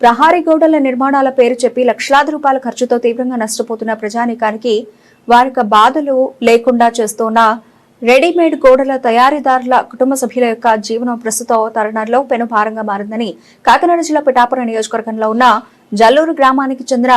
ప్రహారీ గోడల నిర్మాణాల పేరు చెప్పి లక్షలాది రూపాయల ఖర్చుతో తీవ్రంగా నష్టపోతున్న ప్రజానీకానికి వారికి బాధలు లేకుండా చేస్తున్న రెడీమేడ్ గోడల తయారీదారుల కుటుంబ సభ్యుల యొక్క జీవనం ప్రస్తుత తరుణంలో పెనుభారంగా మారిందని కాకినాడ జిల్లా పిఠాపురం నియోజకవర్గంలో ఉన్న జల్లూరు గ్రామానికి చెందిన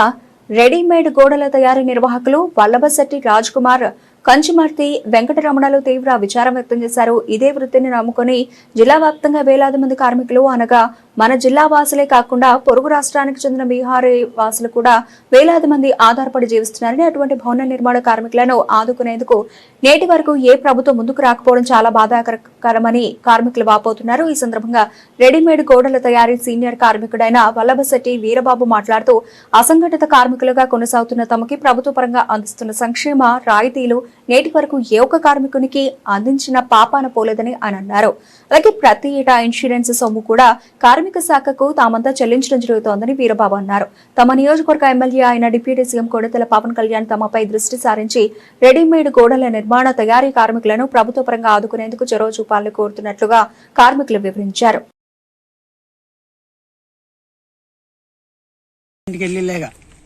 రెడీమేడ్ గోడల తయారీ నిర్వాహకులు వల్లభశెట్టి రాజ్ కుమార్ కంచిమర్తి వెంకటరమణలు తీవ్ర విచారం వ్యక్తం చేశారు. ఇదే వృత్తిని నమ్ముకుని జిల్లా వ్యాప్తంగా వేలాది మంది కార్మికులు అనగా మన జిల్లా వాసులే కాకుండా పొరుగు రాష్ట్రానికి చెందిన బీహార్ వాసులు కూడా వేలాది మంది ఆధారపడి జీవిస్తున్నారని అటువంటి భవన నిర్మాణ కార్మికులను ఆదుకునేందుకు నేటి వరకు ఏ ప్రభుత్వం ముందుకు రాకపోవడం చాలా బాధాకరమని కార్మికులు వాపోతున్నారు. ఈ సందర్భంగా రెడీమేడ్ గోడల తయారీ సీనియర్ కార్మికుడైన వల్లభశెట్టి వీరబాబు మాట్లాడుతూ అసంఘటిత కార్మికులుగా కొనసాగుతున్న తమకి ప్రభుత్వ పరంగా అందిస్తున్న సంక్షేమ రాయితీలు నేటి వరకు ఏ ఒక్క కార్మికునికి అందించిన పాపాన పోలేదని ఆయన అన్నారు. అలాగే ప్రతి ఏటా ఇన్సూరెన్స్ సొమ్ము కూడా కార్మిక శాఖకు తామంతా చెల్లించడం జరుగుతోందని వీరబాబు అన్నారు. తమ నియోజకవర్గ ఎమ్మెల్యే అయిన డిప్యూటీ సీఎం కొడతల పవన్ కళ్యాణ్ తమపై దృష్టి సారించి రెడీమేడ్ గోడల నిర్మాణ తయారీ కార్మికులను ప్రభుత్వ పరంగా ఆదుకునేందుకు చొరవ చూపాలని కోరుతున్నట్లుగా కార్మికులు వివరించారు.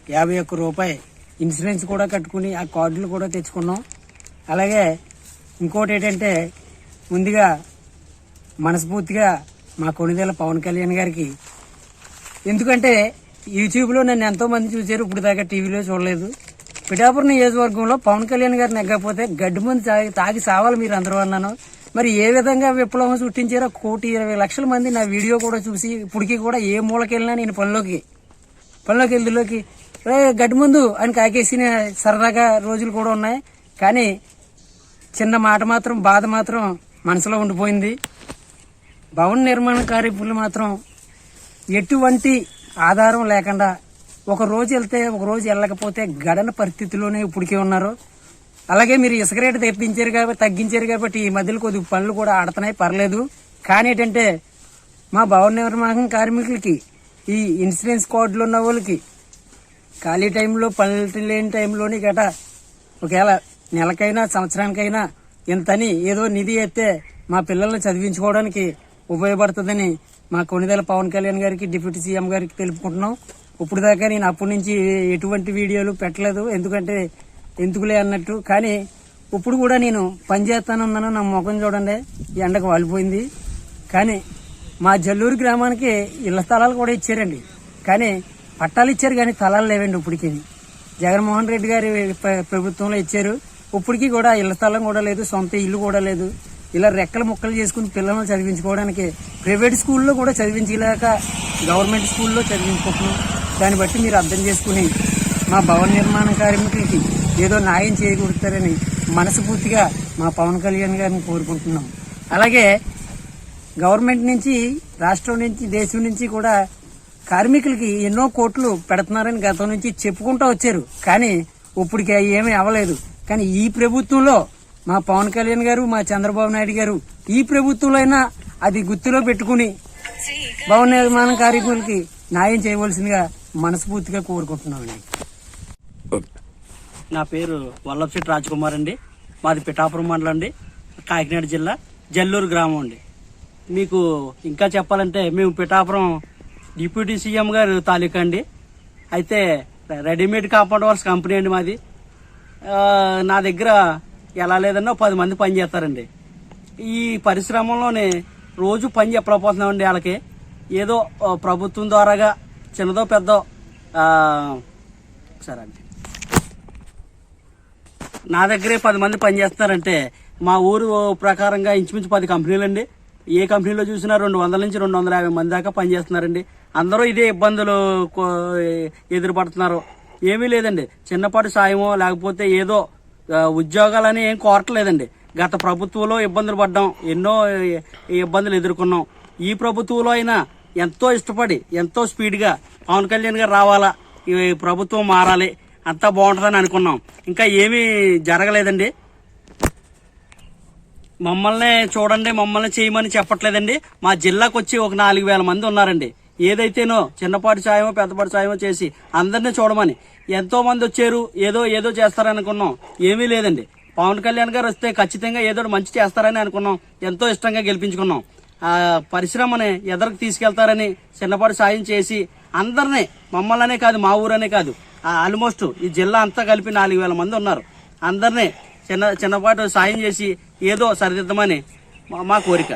యాభై ఒక్క రూపాయి ఇన్సూరెన్స్ కూడా కట్టుకుని ఆ కార్డులు కూడా తెచ్చుకున్నాం. అలాగే ఇంకోటి ఏంటంటే ముందుగా మనస్ఫూర్తిగా మా కొనిదేల పవన్ కళ్యాణ్ గారికి. ఎందుకంటే యూట్యూబ్లో నన్ను ఎంతో మంది చూశారు ఇప్పుడు దాకా టీవీలో చూడలేదు. పిఠాపురం నియోజకవర్గంలో పవన్ కళ్యాణ్ గారు నెగ్గకపోతే గడ్డి మంది తాగి తాగి సావాలి మీరు అందరూ అన్నాను. మరి ఏ విధంగా విప్లవం సృష్టించారో కోటి ఇరవై లక్షల మంది నా వీడియో కూడా చూసి ఇప్పటికీ కూడా ఏ మూలకెళ్ళినా నేను పనిలోకి పనిలోకి వెళ్ళిలోకి రే గడ్డి ముందు అని కాకేసిన సరదాగా రోజులు కూడా ఉన్నాయి. కానీ చిన్న మాట మాత్రం బాధ మాత్రం మనసులో ఉండిపోయింది. భవన నిర్మాణ కార్మికులు మాత్రం ఎటువంటి ఆధారం లేకుండా ఒక రోజు వెళ్తే ఒక రోజు వెళ్ళకపోతే గడన పరిస్థితిలోనే ఇప్పటికే ఉన్నారు. అలాగే మీరు ఇసుక రేటు తెప్పించారు కాబట్టి తగ్గించారు కాబట్టి ఈ మధ్యలో కొద్ది పనులు కూడా ఆడుతున్నాయి పర్లేదు. కానీ ఏంటంటే మా భవన నిర్మాణ కార్మికులకి ఈ ఇన్సూరెన్స్ కార్డులు ఉన్న వాళ్ళకి ఖాళీ టైంలో పనులు లేని టైంలోని గట ఒకవేళ నెలకైనా సంవత్సరానికైనా ఇంతని ఏదో నిధి ఎత్తే మా పిల్లల్ని చదివించుకోవడానికి ఉపయోగపడుతుందని మా కొనిదేల పవన్ కళ్యాణ్ గారికి డిప్యూటీ సీఎం గారికి తెలుపుకుంటున్నాం. ఇప్పుడు దాకా నేను అప్పటి నుంచి ఎటువంటి వీడియోలు పెట్టలేదు. ఎందుకంటే ఎందుకులే అన్నట్టు. కానీ ఇప్పుడు కూడా నేను పనిచేస్తానున్నాను. నా ముఖం చూడండి. ఎండకు వాలిపోయింది. కానీ మా జల్లూరు గ్రామానికి ఇళ్ళ స్థలాలు కూడా ఇచ్చారండి. కానీ పట్టాలు ఇచ్చారు కానీ స్థలాలు లేవండి ఇప్పటికి. జగన్మోహన్ రెడ్డి గారి ప్రభుత్వంలో ఇచ్చారు. ఇప్పటికీ కూడా ఇళ్ళ స్థలం కూడా లేదు. సొంత ఇల్లు కూడా లేదు. ఇలా రెక్కలు ముక్కలు చేసుకుని పిల్లలను చదివించుకోవడానికి ప్రైవేట్ స్కూల్లో కూడా చదివించలేక గవర్నమెంట్ స్కూల్లో చదివించుకుంటున్నాం. దాన్ని బట్టి మీరు అర్థం చేసుకుని మా భవన నిర్మాణ కార్మికులకి ఏదో న్యాయం చేకూరుతారని మనస్ఫూర్తిగా మా పవన్ కళ్యాణ్ గారిని కోరుకుంటున్నాం. అలాగే గవర్నమెంట్ నుంచి రాష్ట్రం నుంచి దేశం నుంచి కూడా కార్మికులకి ఎన్నో కోట్లు పెడుతున్నారని గతం నుంచి చెప్పుకుంటూ వచ్చారు. కానీ ఇప్పటికి అవి ఏమీ అవ్వలేదు. కానీ ఈ ప్రభుత్వంలో మా పవన్ కళ్యాణ్ గారు మా చంద్రబాబు నాయుడు గారు ఈ ప్రభుత్వంలో అయినా అది గుర్తులో పెట్టుకుని భవన నిర్మాణ కార్మికులకి న్యాయం చేయవలసిందిగా మనస్ఫూర్తిగా కోరుకుంటున్నామండి. నా పేరు వల్లభశెట్టి రాజకుమార్ అండి. మాది పిఠాపురం మండలం అండి. కాకినాడ జిల్లా జల్లూరు గ్రామం అండి. మీకు ఇంకా చెప్పాలంటే మేము పిఠాపురం డిప్యూటీ సీఎం గారు తాలూకా అండి. అయితే రెడీమేడ్ కాంపౌండ్ వర్క్స్ కంపెనీ అండి మాది. నా దగ్గర ఎలా లేదన్నా పది మంది పని చేస్తారండి. ఈ పరిశ్రమలోనే రోజు పని చెప్పలేకపోతున్నామండి వాళ్ళకి. ఏదో ప్రభుత్వం ద్వారాగా చిన్నదో పెద్దో సరే అండి. నా దగ్గరే పది మంది పనిచేస్తున్నారంటే మా ఊరు ప్రకారంగా ఇంచుమించు పది కంపెనీలు అండి ఏ కంపెనీలో చూసినా రెండు వందల నుంచి రెండు వందల యాభై మంది దాకా పనిచేస్తున్నారండి అందరూ ఇదే ఇబ్బందులు కో- ఎదురుపడుతున్నారు. ఏమీ లేదండి. చిన్నపాటి సాయమో లేకపోతే ఏదో ఉద్యోగాలని ఏం కోరట్లేదండి. గత ప్రభుత్వంలో ఇబ్బందులు పడ్డాం. ఎన్నో ఇబ్బందులు ఎదుర్కొన్నాం. ఈ ప్రభుత్వంలో అయినా ఎంతో ఇష్టపడి ఎంతో స్పీడ్గా పవన్ కళ్యాణ్ గారు రావాలా ఈ ప్రభుత్వం మారాలి అంతా బాగుంటుందని అనుకున్నాం. ఇంకా ఏమీ జరగలేదండి. మమ్మల్ని చూడండి మమ్మల్ని చేయమని చెప్పట్లేదండి. మా జిల్లాకు వచ్చి ఒక నాలుగు వేల మంది ఉన్నారండి. ఏదైతేనో చిన్నపాటి సాయమో పెద్దపాటి సాయమో చేసి అందరినీ చూడమని. ఎంతో మంది వచ్చారు ఏదో ఏదో చేస్తారనుకున్నాం. ఏమీ లేదండి. పవన్ కళ్యాణ్ గారు వస్తే ఖచ్చితంగా ఏదో ఒకటి మంచి చేస్తారని అనుకున్నాం. ఎంతో ఇష్టంగా గెలిపించుకున్నాం. ఆ పరిశ్రమని ఎదరికి తీసుకెళ్తారని చిన్నపాటి సాయం చేసి అందరినీ మమ్మల్నే కాదు మా ఊరనే కాదు ఆల్మోస్ట్ ఈ జిల్లా అంతా కలిపి నాలుగు వేల మంది ఉన్నారు. అందరినీ చిన్న చిన్నపాటు సాయం చేసి ఏదో సరిదిద్దమని మా కోరిక.